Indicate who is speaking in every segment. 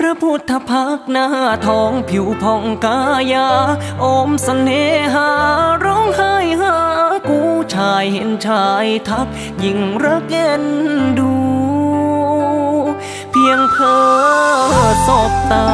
Speaker 1: พระพุทธพักหน้าทองผิวพองกายาอมสเสน่หาร้องไห้หากูชายเห็นชายทักยิ่งรักเอ็นดู เพียงเพอสบตา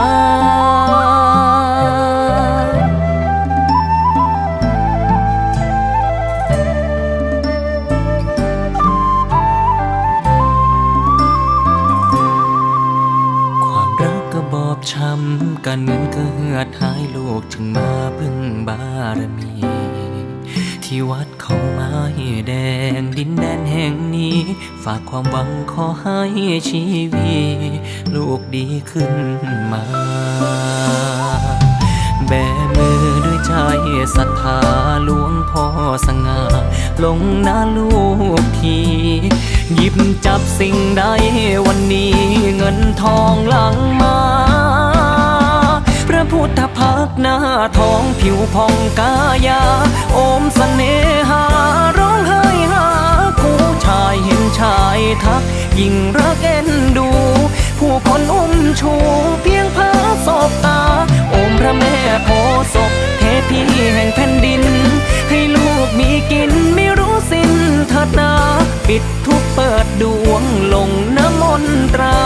Speaker 1: การเงินก็เหือดหายโลกจึงมาพึ่งบารมี ที่วัดเขาไม้แดงดินแดนแห่งนี้ ฝากความหวังขอให้ชีวิตลูกดีขึ้นมา แบมือด้วยใจศรัทธาหลวงพ่อสง่าลงหน้าลูกทีหยิบจับสิ่งใดวันนี้เงินทองหลังมา พุทธพักหน้าทองผิวพองกายา โอมสเสน่หาร้องไห้หาผู้ชายเห็นชายทัก ยิ่งรักเอ็นดู ผู้คนอุ้มชูเพียงพอสบตา โอมพระแม่โพศพเทพีแห่งแผ่นดิน ให้ลูกมีกินไม่รู้สิ้นเถิดนา ปิดทุกเปิดดวงลงน้ำมนตรา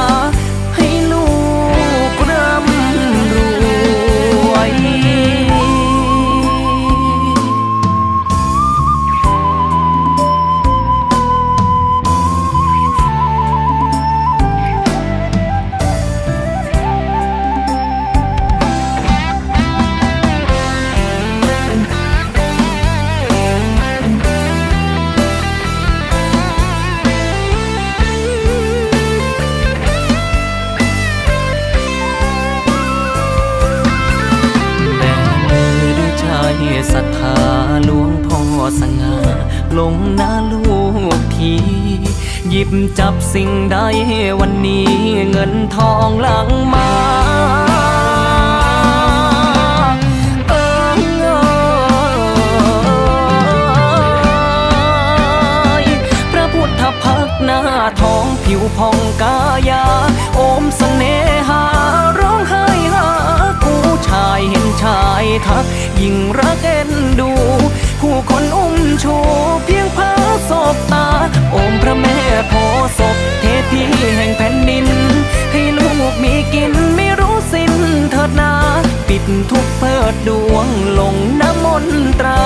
Speaker 1: สิ่งใดวันนี้เงินทองหลังมาเอยพระพุทธพักหน้าทองผิวพองกายา โอมสเสน่หา ร้องไห้หาผู้ชายเห็นชายทัก ยิ่งรักเอ็นดู ผู้คนอุ้มชูเพียงพอสบตา ทุกเปิดดวงลงน้ำมนตรา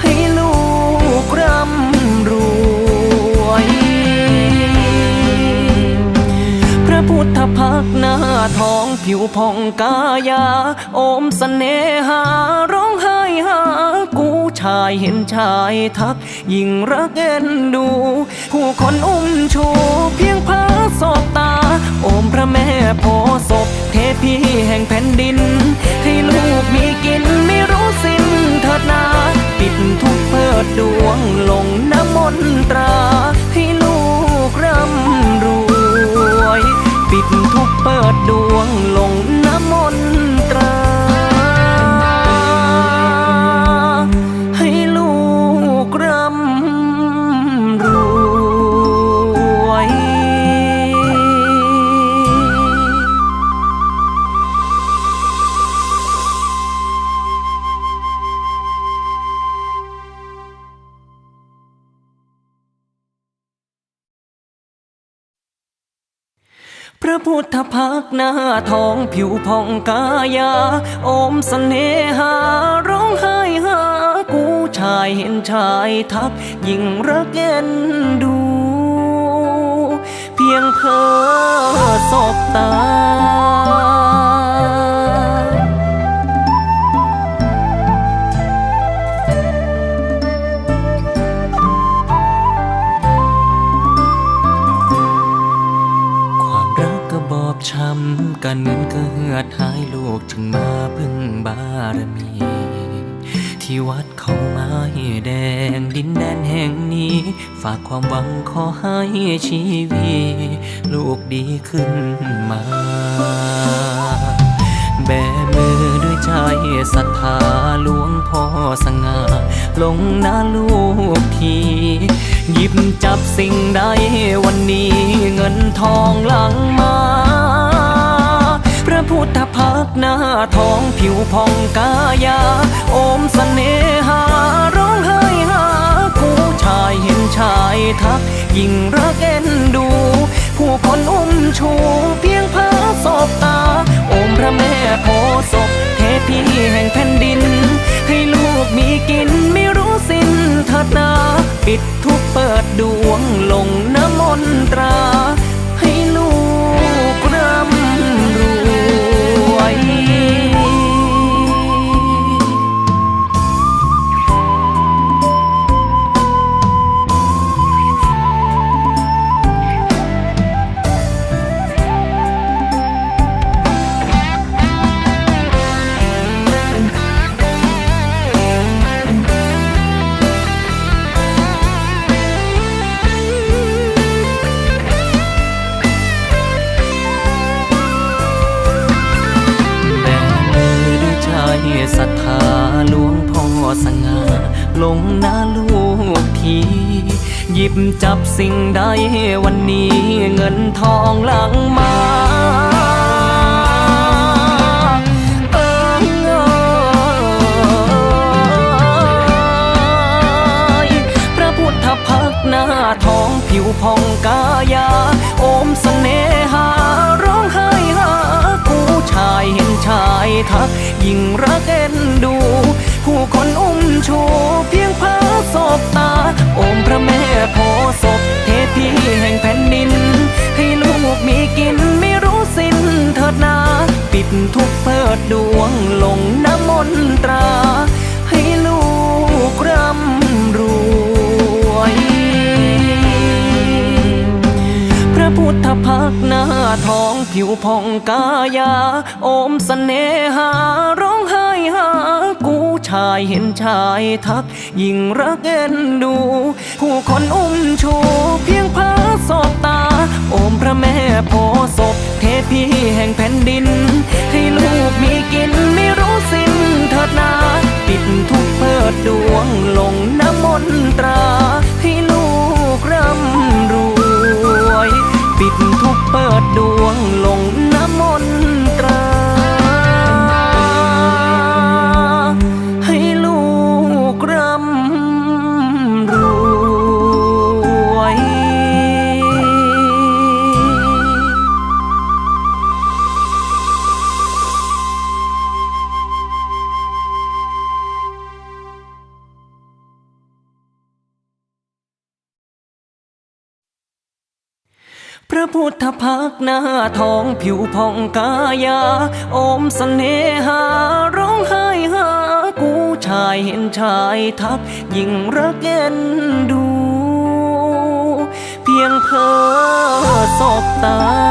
Speaker 1: ให้ลูกร่ำรวย พระพุทธพักหน้าทองผิวพองกายา โอมสเสน่หาร้องไห้หา ชายเห็นชายทัก ยิ่งรักเอ็นดู ผู้คนอุ้มชูเพียงเพอสบตา โอมพระแม่โพศพเทพีแห่งแผ่นดิน ให้ลูกมีกินไม่รู้สิ้นเถิดนา ปิดทุกเปิดดวงลงน้ำมนตรา ให้ลูกร่ำรวย ปิดทุกเปิดดวงลง พุทธพักหน้าทองผิวผ่องกายาอมสเสน่หาร้องไห้หากูชายเห็นชายทักยิ่งรักเย็นดู เพียงเพอสบตา การเงินก็เหือดหายโลกจึงมาพึ่งบารมี ที่วัดเขาไม้แดงดินแดนแห่งนี้ ฝากความหวังขอให้ชีวิตลูกดีขึ้นมา แบมือด้วยใจศรัทธาหลวงพ่อสง่าลงหน้าลูกทีหยิบจับสิ่งใดวันนี้เงินทองหลังมา หน้าท้องผิวพองกายา โอมสเสน่หาร้องไห้หาผู้ชายเห็นชายทัก ยิ่งรักเอ็นดู ผู้คนอุ้มชูเพียงเพอสบตา โอมพระแม่โพศพเทพีแห่งแผ่นดิน ให้ลูกมีกินไม่รู้สิ้นเถิดนา ปิดทุกเปิดดวงลงน้ำมนตรา ผิวพองกายา โอมสเสน่หา ร้องไห้หาผู้ชายเห็นชายทัก ยิ่งรักเอ็นดู ผู้คนอุ้มชูเพียงพอสบตา โอมพระแม่โพศพเทพีแห่งแผ่นดิน ให้ลูกมีกินไม่รู้สิ้นเถิดนา ปิดทุกเปิดดวงลงน้ำมนตรา ให้ลูกร่ำรวย พุทธพักตร์หน้าทองผิวพองกายา โอมสเสน่หาร้องไห้หา กูชายเห็นชายทัก ยิ่งรักเอ็นดู ผู้คนอุ้มชูเพียงเพอสบตา โอมพระแม่โพศพเทพีแห่งแผ่นดิน ให้ลูกมีกินไม่รู้สิ้นเถิดนา ปิดทุกเปิดดวงลงน้ำมนตรา น้าทองผิวพองกายาอมสเสน่หาร้องไห้หากูชายเห็นชายทักยิ่งรักเอ็นดู เพียงเพอสบตา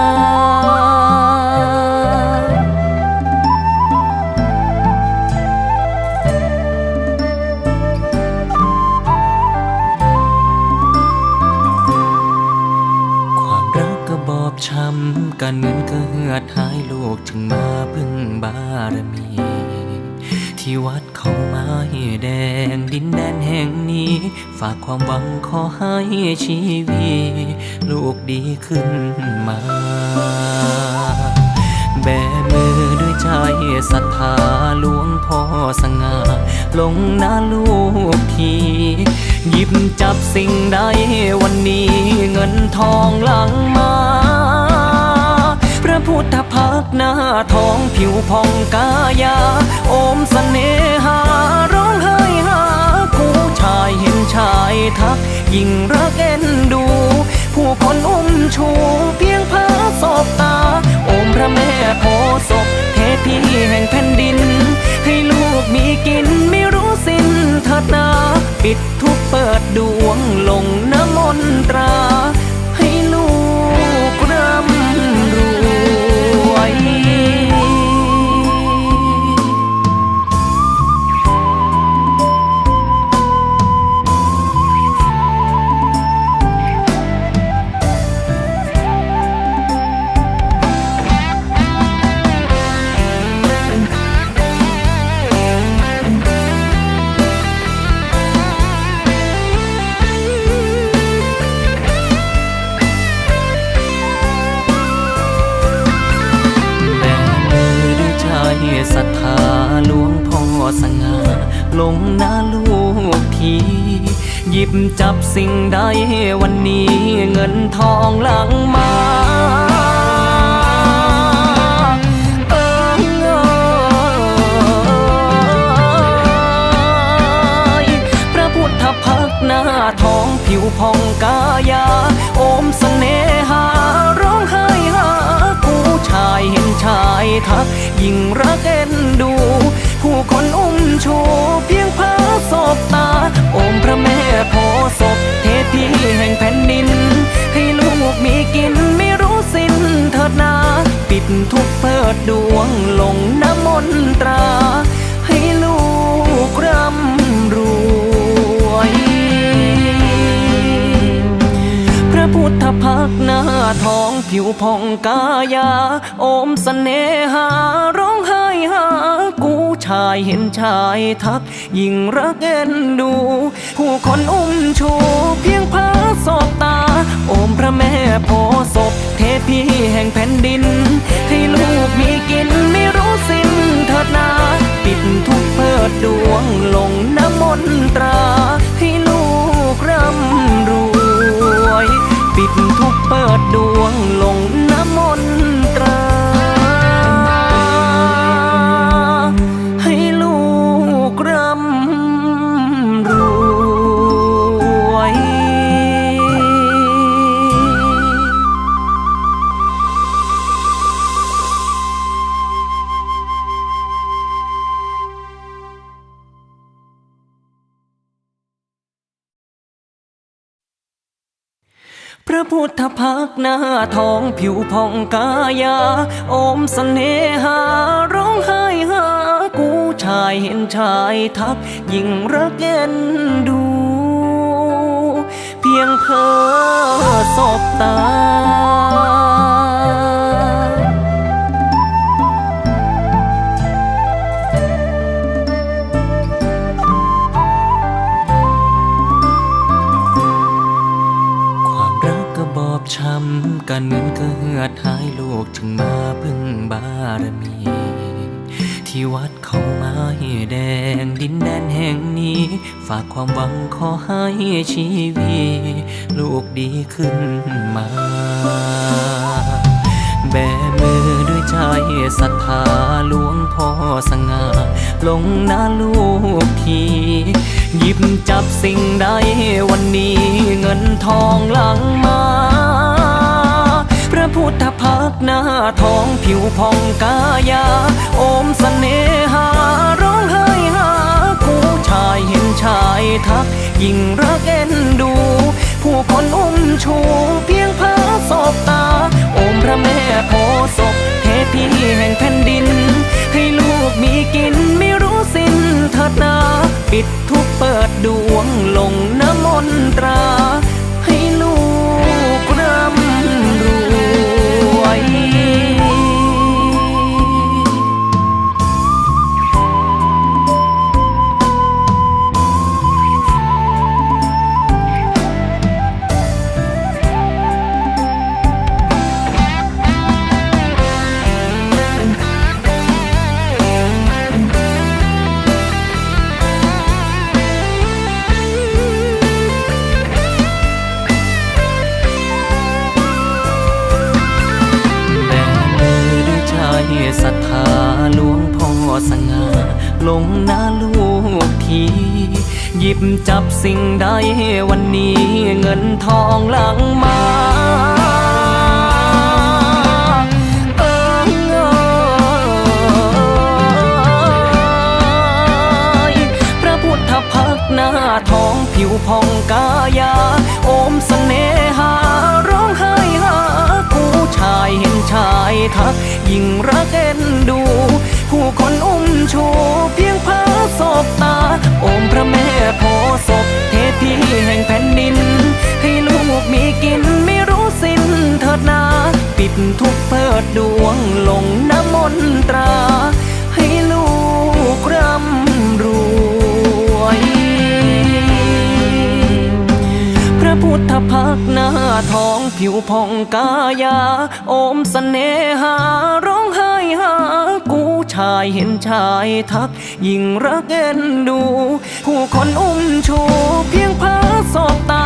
Speaker 1: ฝากความหวังขอให้ชีวิตลูกดีขึ้นมา แบมือด้วยใจศรัทธาหลวงพ่อสง่าลงหน้าลูกทีหยิบจับสิ่งใดวันนี้เงินทองหลังมา พระพุทธพักหน้าท้องผิวพองกายา โอมสเสน่หา ชายเห็นชายทัก ยิ่งรักเอ็นดู ผู้คนอุ้มชูเพียงเพอสบตาโอมพระแม่โพศพเทพีแห่งแผ่นดิน ให้ลูกมีกินไม่รู้สิ้นเถิดนาปิดทุกเปิดดวงลงน้ำมนตราให้ลูกร่ำรวย สง่าลงหน้าลูกทีหยิบจับสิ่งใดวันนี้เงินทองหลังมาเอยพระพุทธพักตร์หน้าทองผิวพองกายา โอมเสน่หา ร้องไห้หากูชายเห็นชายทักยิ่งรักเอ็นดู ผู้คนอุ้มชูเพียงพาศพตา โอมพระแม่โพศพเทพีแห่งแผ่นดิน ให้ลูกมีกินไม่รู้สิ้นเถิดนา ปิดทุกเปิดดวงลงน้ำมนตรา ให้ลูกร่ำรวย พระพุทธพักหน้าทองผิวพองกายา โอมสเสน่หาร้องไห้หากู ชายเห็นชายทัก ยิ่งรักเอ็นดู ผู้คนอุ้มชูเพียงพาศพตา โอมพระแม่โพศพเทพีแห่งแผ่นดิน ให้ลูกมีกินไม่รู้สิ้นเถิดนา ปิดทุกเปิดดวงลงน้ำมนตรา ให้ลูกร่ำรวย ปิดทุกเปิดดวงลงน้ำมนตรา พระพุทธพักตร์หน้าทองผิวพองกายาอมสเสน่หาร้องไห้หากูชายเห็นชายทักยิ่งรักเอ็นดู เพียงเพอสบตา ช้ำการเงินก็เหือดหายโลกถึงมาพึ่งบารมี ที่วัดเขาไม้แดงดินแดนแห่งนี้ ฝากความหวังขอให้ชีวิตลูกดีขึ้นมา แบมือด้วยใจศรัทธาหลวงพ่อสง่าลงหน้าลูกทีหยิบจับสิ่งใดวันนี้เงินทองหลังมา พุทธพักหน้าทองผิวพองกายา โอมเสน่หาร้องไห้หากูชายเห็นชายทัก ยิ่งรักเอ็นดู ผู้คนอุ้มชูเพียงพาศพตา โอมพระแม่โพศพเทพีแห่งแผ่นดิน ให้ลูกมีกินไม่รู้สิ้นเถิดนา ปิดทุกเปิดดวงลงน้ำมนตรา วย สิ่งใดวันนี้เงินทองหลังมาเอยพระพุทธภพหน้าทองผิวพองกายา โอมเสน่หา ร้องไห้หากูชายเห็นชายทัก ยิ่งรักเอ็นดู ผู้คนอุ้มชูเพียงพาศพตา โอมพระแม่พ ผิวพองกายา โอมสเสน่หา ร้องไห้หา กูชายเห็นชายทัก ยิ่งรักเอ็นดู ผู้คนอุ้มชูเพียงพาสบตา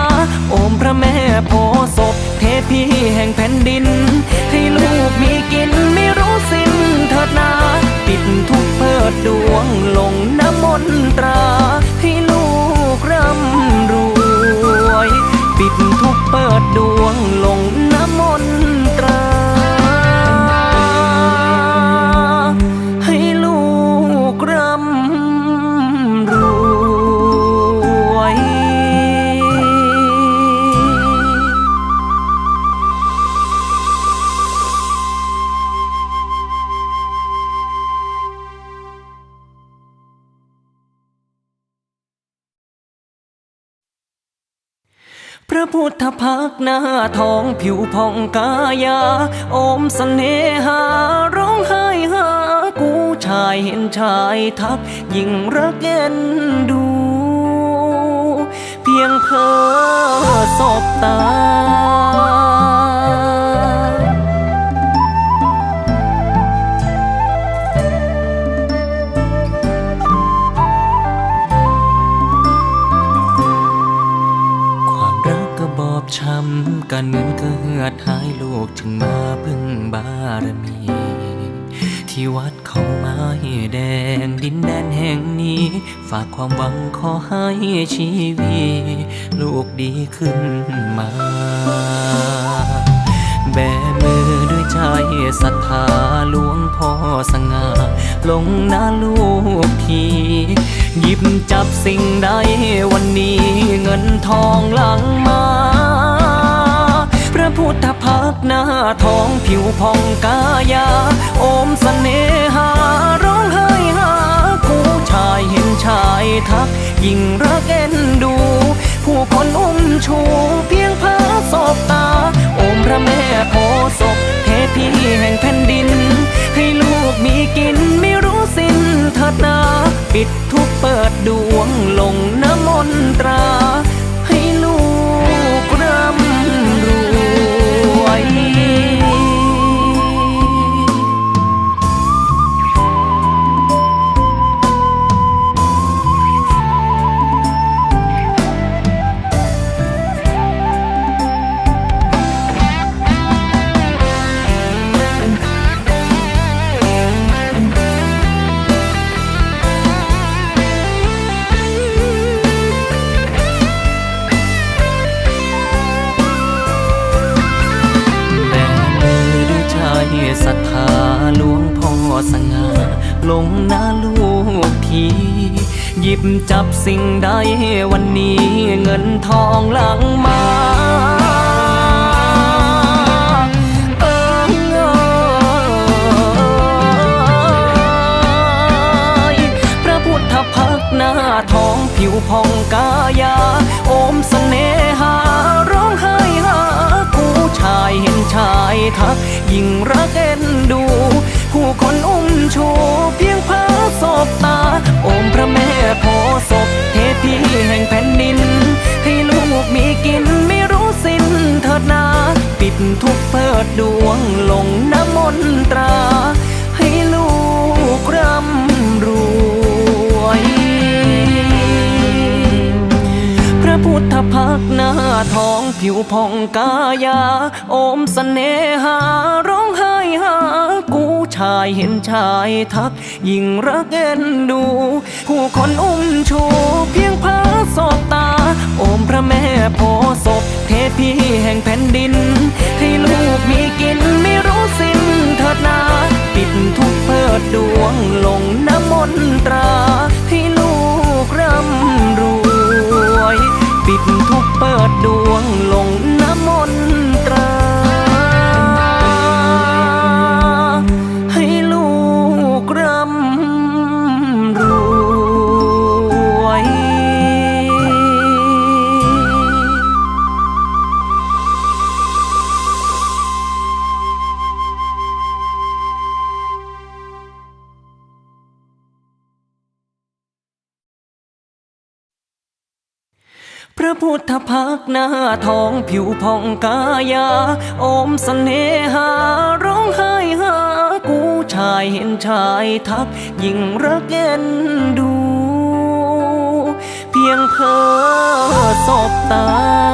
Speaker 1: โอมพระแม่โพศพเทพีแห่งแผ่นดิน ให้ลูกมีกินไม่รู้สิ้นเถิดนา ปิดทุกเปิดดวงลงน้ำมนตรา ให้ลูกร่ำรวย ปิดทุกเปิดดวงลงน้ำมนต พุทธภักตร์หน้าทองผิวพองกายาโอมสเสน่หาร้องไห้หากูชายเห็นชายทักยิ่งรักเอ็นดู เพียงเพอสบตา ช้ำการเงินก็เหือดหายลูกถึงมาพึ่งบารมี ที่วัดเขาไม้แดงดินแดนแห่งนี้ ฝากความหวังขอให้ชีวิตลูกดีขึ้นมา แบมือด้วยใจศรัทธาหลวงพ่อสง่าลงหน้าลูกทีหยิบจับสิ่งใดวันนี้เงินทองหลังมา พุทธพักหน้าทองผิวพองกายา โอมสเสน่หาร้องไห้หากูชายเห็นชายทัก ยิ่งรักเอ็นดู ผู้คนอุ้มชูเพียงพาสบตา โอมพระแม่โพศพเทพีแห่งแผ่นดิน ให้ลูกมีกินไม่รู้สิ้นเถิดนา ปิดทุกเปิดดวงลงน้ำมนตรา ผิวพองกายา โอมสเสน่หา ร้องไห้หากูชายเห็นชายทัก ยิ่งรักเอ็นดู ผู้คนอุ้มชูเพียงพาสบตา โอมพระแม่โพศพเทพีแห่งแผ่นดิน ให้ลูกมีกินไม่รู้สิ้นเถิดนา ปิดทุกเปิดดวงลงน้ำมนตรา พุทธภักด์หน้าทองผิวพองกายา โอมสเสน่หาร้องไห้หา กูชายเห็นชายทัก ยิ่งรักเอ็นดู ผู้คนอุ้มชูเพียงพาสบตา โอมพระแม่โพศพเทพีแห่งแผ่นดิน ให้ลูกมีกิ ทองผิวพองกายาโอมสเสน่หาร้องไห้หากูชายเห็นชายทักยิ่งรักเอ็นดู เพียงเพ้อสบตา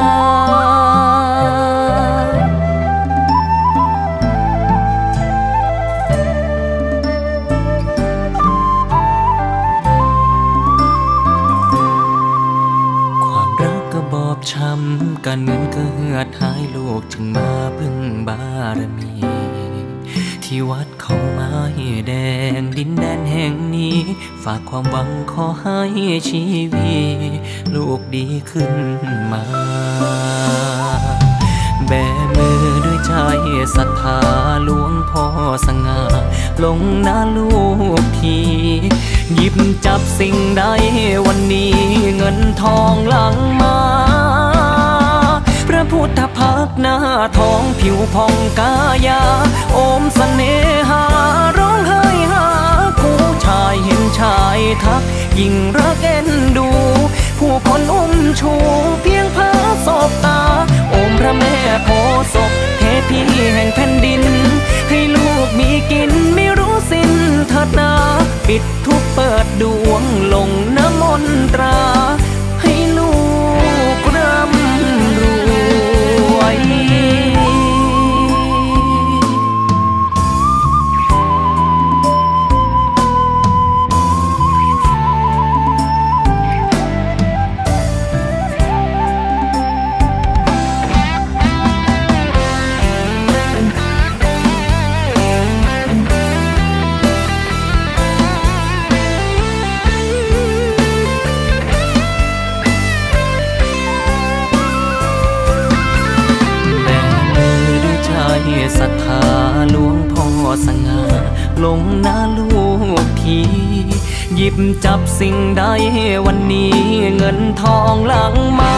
Speaker 1: ากความหวังขอให้ชีวิตลูกดีขึ้นมา แบมือด้วยใจศรัทธาหลวงพ่อสง่าลงหน้าลูกทีหยิบจับสิ่งใดวันนี้เงินทองหลังมา พระพุทธพักหน้าทองผิวพองกายา โอมสเสน่หาร้องไห้ ยิ่งรักเอ็นดู ผู้คนอุ้มชูเพียงเพอสบตา โอมพระแม่โพศพเทพีแห่งแผ่นดิน ให้ลูกมีกินไม่รู้สิ้นเถิดนา ปิดทุกเปิดดวงลงน้ำมนตรา ศรัทธาหลวงพ่อสง่าลงหน้าลูกทีหยิบจับสิ่งใดวันนี้เงินทองหลังมา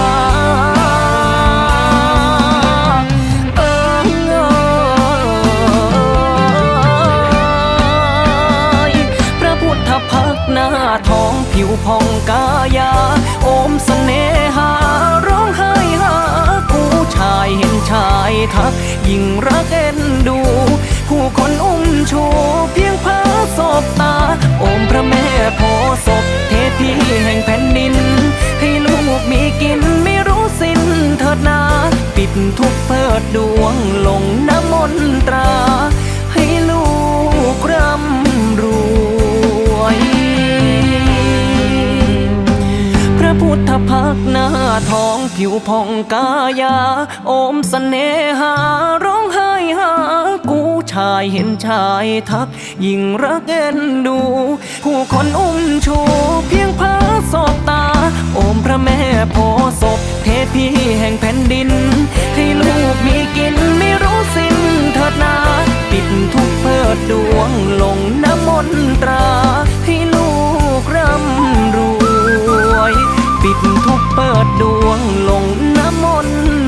Speaker 1: เอิงพระพุทธพักตร์หน้าทองผิวพองกายา โอมสเสน่หาายเห็นชายทัก ยิ่งรักเอ็นดู ผู้คนอุ้มชูเพียงเพอสบตา โอมพระแม่โพศพเทพีแห่งแผ่นดิน ให้ลูกมีกินไม่รู้สิ้นเถิดนา ปิดทุกเปิดดวงลงน้ำมนตรา ให้ลูกร่ำรวย พุทธพักตร์หน้าทองผิวพองกายา โอมสเสน่หาร้องไห้หา กูชายเห็นชายทัก ยิ่งรักเอ็นดู ผู้คนอุ้มชูเพียงพอสบตา โอมพระแม่โพศพเทพีแห่งแผ่นดิน ให้ลูกมีกินไม่รู้สิ้นเถิดนา ปิดทุกเปิดดวงลงน้ำมนตราให้ลูกร่ำรวย ปิดทุกเปิดดวงลงน้ำมนต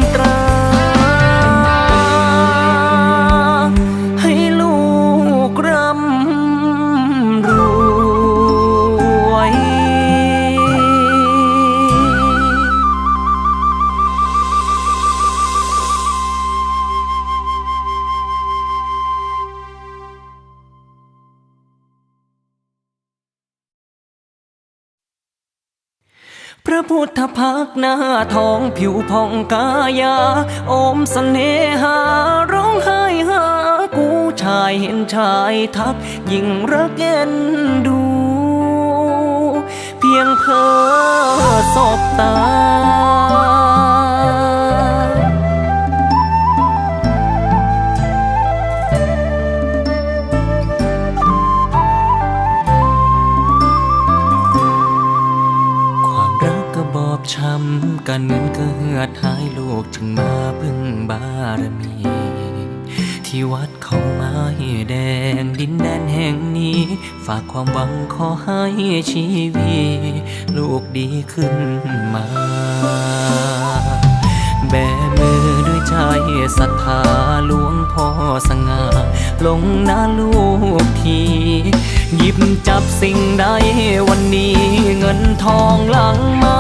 Speaker 1: พระพุทธพักหน้าทองผิวพองกายาอมสเสน่หาร้องไห้หากูชายเห็นชายทักยิ่งรักเอ็นดู เพียงเพอสบตา การเงินก็เหือดหายโลกจึงมาพึ่งบารมี ที่วัดเขาไม้แดงดินแดนแห่งนี้ ฝากความหวังขอให้ชีวิตลูกดีขึ้นมา แบมือด้วยใจศรัทธาหลวงพ่อสง่าลงหน้าลูกทีหยิบจับสิ่งใดวันนี้เงินทองหลังมา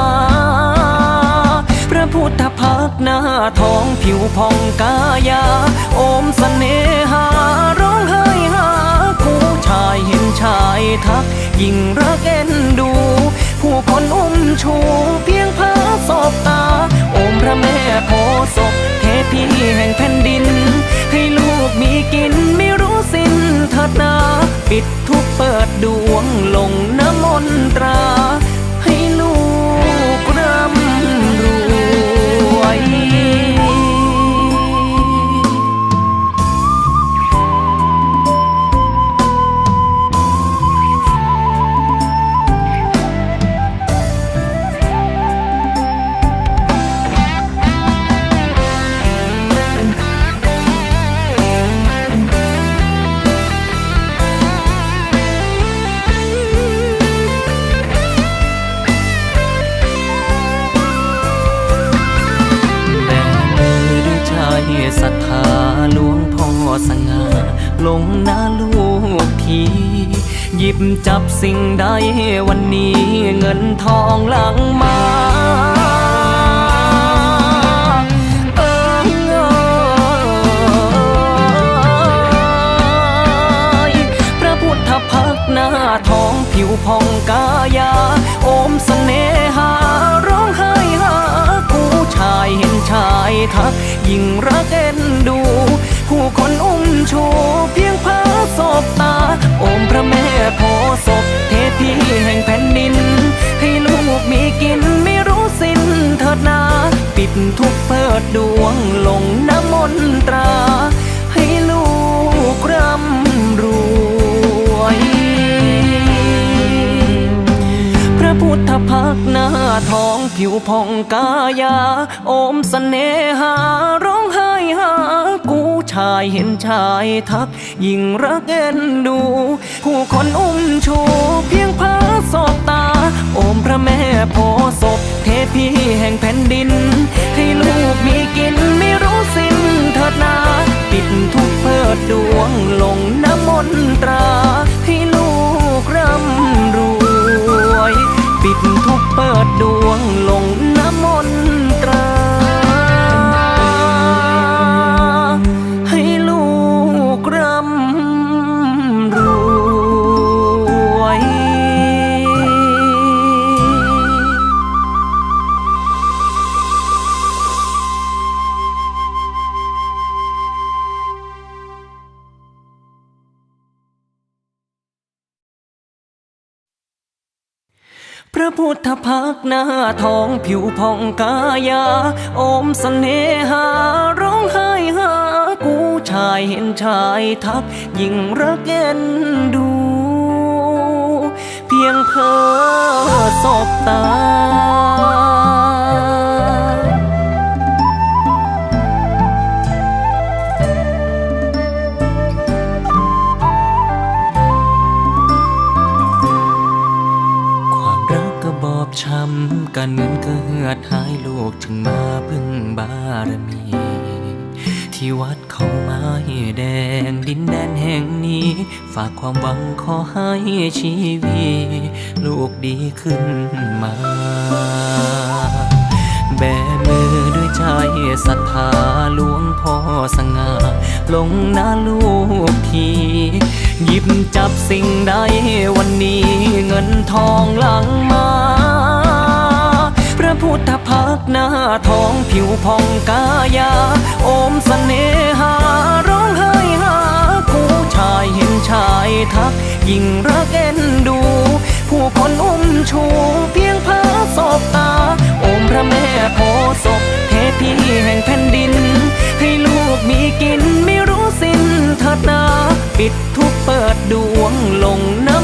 Speaker 1: พุทธพักหน้าทองผิวพองกายา โอมสเสน่หาร้องไห้หาคู่ชายเห็นชายทัก ยิ่งรักเอ็นดู ผู้คนอุ้มชูเพียงเพอสบตา โอมพระแม่โพศพเทพีแห่งแผ่นดิน ให้ลูกมีกินไม่รู้สิ้นเถิดนา ปิดทุกเปิดดวงลงน้ำมนตรา ให้ลูกร่ำรวย แบ จับสิ่งใดวันนี้เงินทองหลังมาเอยพระพุทธพักตร์หน้าทองผิวพองกายา โอมเสน่หา ร้องไห้หากูชายเห็นชายทัก ยิ่งรักเอ็นดู ผู้คนอุ้มชูเพียงพอสบตา โอมพระแม่พศ ผิวพองกายา โอมเสน่หา ร้องไห้หา กูชายเห็นชายทัก ยิ่งรักเอ็นดู ผู้คนอุ้มชูเพียงพอสบตา โอมพระแม่โพศพเทพีแห่งแผ่นดิน ให้ลูกมีกินไม่รู้สิ้นเถิดนา ปิดทุกเปิดดวงลงน้ำมนตรา ให้ลูกร่ำรวย ปิดทุกเปิดดวงลง ระพุทธพักหน้าทองผิวพองกายาอมเสน่หาร้องไห้หากูชายเห็นชายทักยิ่งรักเอ็นดู เพียงเพอสบตา การเงินก็เหือดหายลูกจึงมาพึ่งบารมี ที่วัดเขาไม้แดงดินแดนแห่งนี้ ฝากความหวังขอให้ชีวิตลูกดีขึ้นมา แบมือด้วยใจศรัทธาหลวงพ่อสง่าลงหน้าลูกทีหยิบจับสิ่งใดวันนี้เงินทองหลังมา พุทธพักตร์หน้าทองผิวพองกายา โอมเสน่หาร้องไห้หากูชายเห็นชายทัก ยิ่งรักเอ็นดู ผู้คนอุ้มชูเพียงเพอสบตา โอมพระแม่โพศพเทพีแห่งแผ่นดิน ให้ลูกมีกินไม่รู้สิ้นเถิดนา ปิดทุกเปิดดวงลงน้ำ